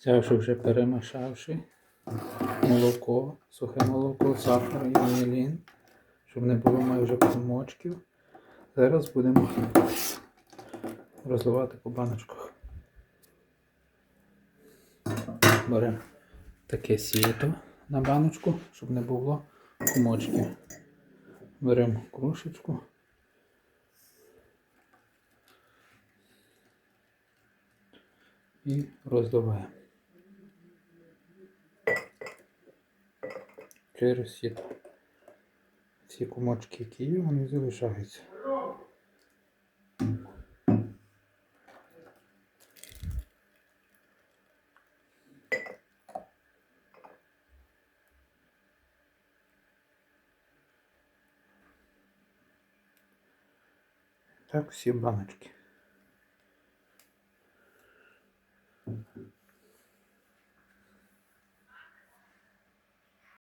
Взявши вже перемішавши молоко, сухе молоко, сахар і ванілін, щоб не було майже комочків. Зараз будемо розливати по баночках. Беремо таке сіто на баночку, щоб не було комочків. Беремо кружечку. І розливаємо. Через. Всі комочки, які є, вони залишаються. Так, всі баночки.